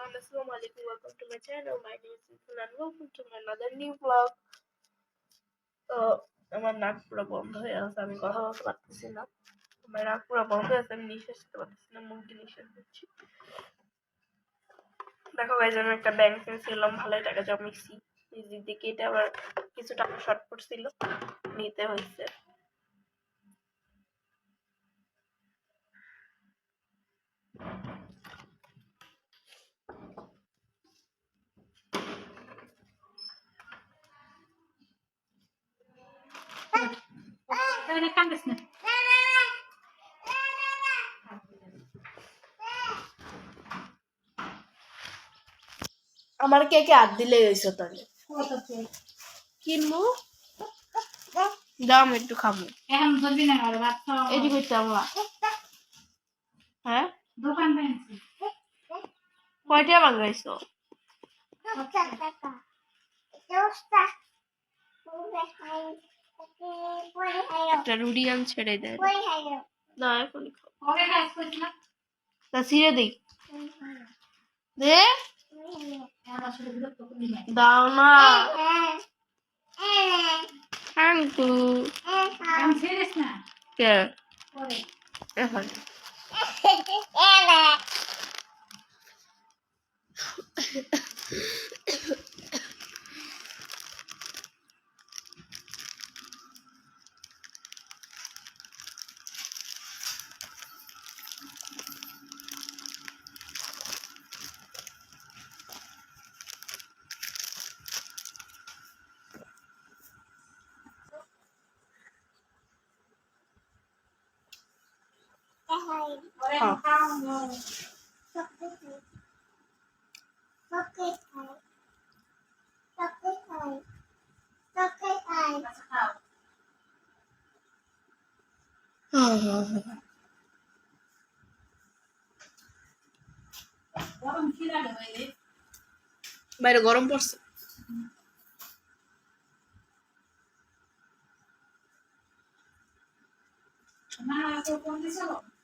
everyone, Assalamu alaikum. Welcome to my channel. My name is Ethan and welcome to my another new vlog. তো আমার নাক পুরো বন্ধ হয়ে আছে আমি কথা বলতে পারতেছি না আমার নাক পুরো বন্ধ হয়ে আছে আমি নিঃশ্বাস নিতে পারতেছি না মুখ দিয়ে নিঃশ্বাস দিচ্ছি দেখো গাইজ আমি একটা ব্যাংক কিনেছিলাম ভালোই টাকা জমিয়েছি নিজের দিকে এটা আবার কিছু টাকা শর্ট পড়ছিল নিতে হয়েছে কান্দিস না। আমার কে কে হাত দিলে হয়েছে তাহলে? কিনবো? দাম একটু খাব। এখন ধরবি না আর ভাত খাওয়া এটি করতে আমরা হ্যাঁ? দোকান পেয়েছি কয়টা একটা রুডিয়ান ছেড়ে দেয় না এখন খাও কবে কাজ করছি না তা ছিঁড়ে দিই দে আমার সাথে বিরক্ত করবি না দাও না থ্যাংক ইউ আমি ছেড়েছ না কে পরে এখন পরে হ্যাঁ। খাওয়া আচ্ছা খাও গরম কি লাগে বাইরে বাইরে গরম পড়ছে না তো কোন দিছো দাও। নিয়ে দিছে খাবে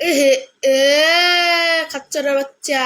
এহে, এ খাচ্চারা বাচ্চা।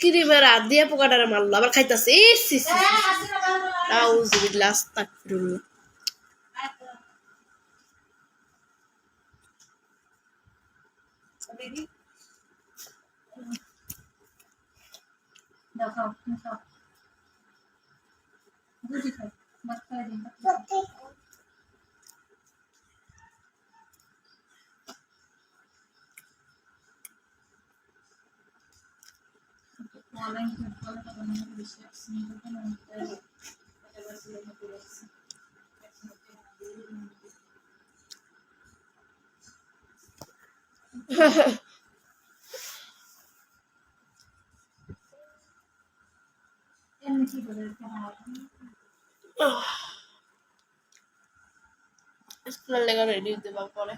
ক্রিমের হাত দিয়ে পোকাটারে মারলো, আবার খাইতাছে। আসলে ভালো আউযুবিল্লাহ আস্তাগফিরুল্লাহ। দেখি ఆన్లైన్ ప్లాట్ఫామ్ కొంతమంది బిజినెస్ నిపుణులు ఉంటారు ఎవరిలో కూడా ఎన్ని బదులు కావాలి স্কুলের লেগে রেডি পার পরে।